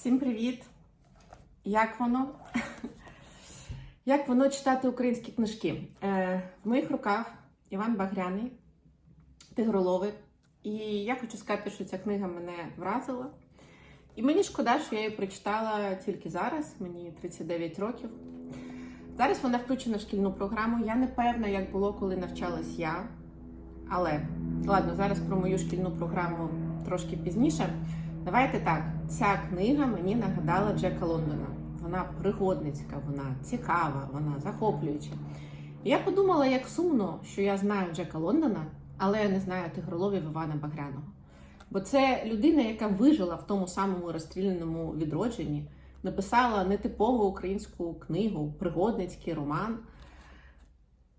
Всім привіт! Як воно? Як воно читати українські книжки? Е, в моїх руках Іван Багряний, Тигроловик. І я хочу сказати, що ця книга мене вразила. І мені шкода, що я її прочитала тільки зараз, мені 39 років. Зараз вона включена в шкільну програму. Я не певна, як було, коли навчалась я. Але ладно, зараз про мою шкільну програму трошки пізніше. Давайте так, ця книга мені нагадала Джека Лондона. Вона пригодницька, вона цікава, вона захоплююча. Я подумала, як сумно, що я знаю Джека Лондона, але я не знаю тигроловів Івана Багряного. Бо це людина, яка вижила в тому самому розстріляному відродженні, написала нетипову українську книгу, пригодницький роман.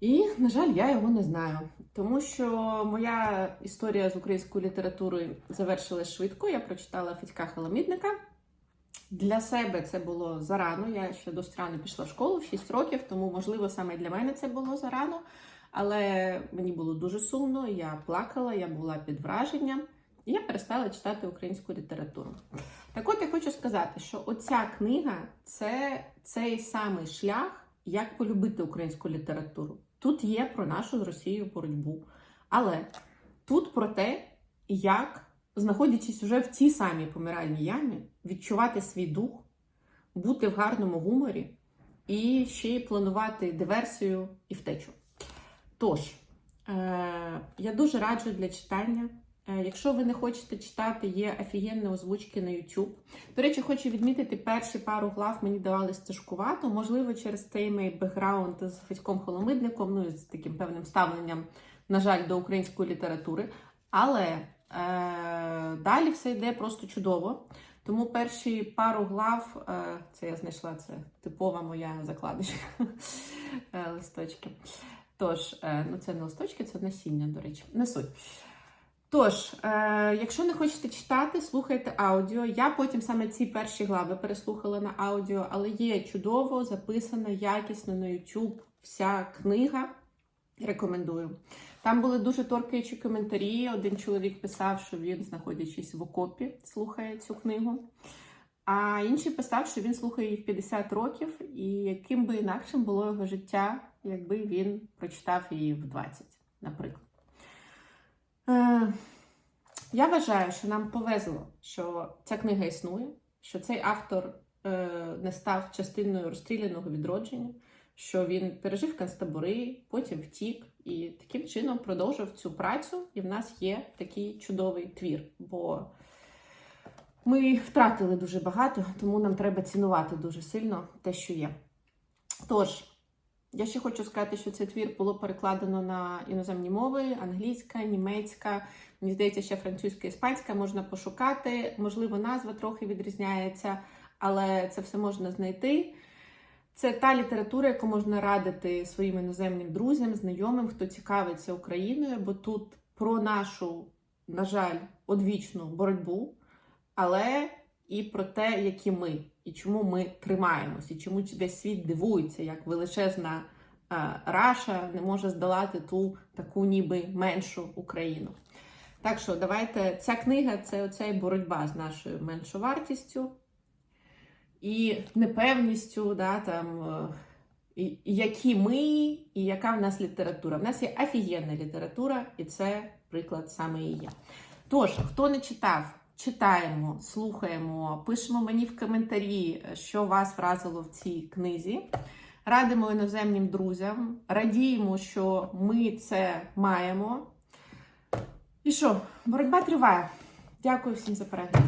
І, на жаль, я його не знаю, тому що моя історія з українською літературою завершилась швидко. Я прочитала Федька Халамідника. Для себе це було зарано. Я ще досить рано пішла в школу в 6 років, тому, можливо, саме для мене це було зарано. Але мені було дуже сумно, я плакала, я була під враженням, і я перестала читати українську літературу. Так от я хочу сказати, що оця книга це цей самий шлях, як полюбити українську літературу. Тут є про нашу з Росією боротьбу. Але тут про те, як, знаходячись вже в цій самій помиральній ямі, відчувати свій дух, бути в гарному гуморі і ще й планувати диверсію і втечу. Тож, е- я дуже раджу для читання. Е, Якщо ви не хочете читати, є офігенні озвучки на YouTube. До речі, хочу відмітити, перші пару глав мені давались тяжкувато. Можливо, через цей мій бекграунд з Федьком Холомидником, ну і з таким певним ставленням, на жаль, до української літератури. Але е, далі все йде просто чудово. Тому перші пару глав, е, це я знайшла це типова моя закладочка е, листочки. Тож, е, ну це не листочки, це насіння, до речі, не суть. Тож, е, якщо не хочете читати, слухайте аудіо. Я потім саме ці перші глави переслухала на аудіо, але є чудово записана, якісно на YouTube вся книга. Рекомендую. Там були дуже торкаючі коментарі. Один чоловік писав, що він, знаходячись в окопі, слухає цю книгу. А інший писав, що він слухає її в 50 років, і яким би інакшим було його життя, якби він прочитав її в 20, наприклад. Е, я вважаю, що нам повезло, що ця книга існує, що цей автор е, не став частиною розстріляного відродження, що він пережив концтабори, потім втік і таким чином продовжив цю працю. І в нас є такий чудовий твір. Бо ми втратили дуже багато, тому нам треба цінувати дуже сильно те, що є. Тож. Я ще хочу сказати, що цей твір було перекладено на іноземні мови: англійська, німецька, мені здається, ще французька, іспанська можна пошукати. Можливо, назва трохи відрізняється, але це все можна знайти. Це та література, яку можна радити своїм іноземним друзям, знайомим, хто цікавиться Україною, бо тут про нашу, на жаль, одвічну боротьбу, але і про те, які ми, і чому ми тримаємось, і чому весь світ дивується, як величезна е, Раша не може здолати ту таку ніби меншу Україну. Так що давайте ця книга це оця боротьба з нашою меншовартістю і непевністю, да, там, е, і, які ми, і яка в нас література. В нас є офігенна література, і це приклад саме її. Тож, хто не читав, читаємо, слухаємо, пишемо мені в коментарі, що вас вразило в цій книзі. Радимо іноземнім друзям, радіємо, що ми це маємо. І що, боротьба триває. Дякую всім за перегляд.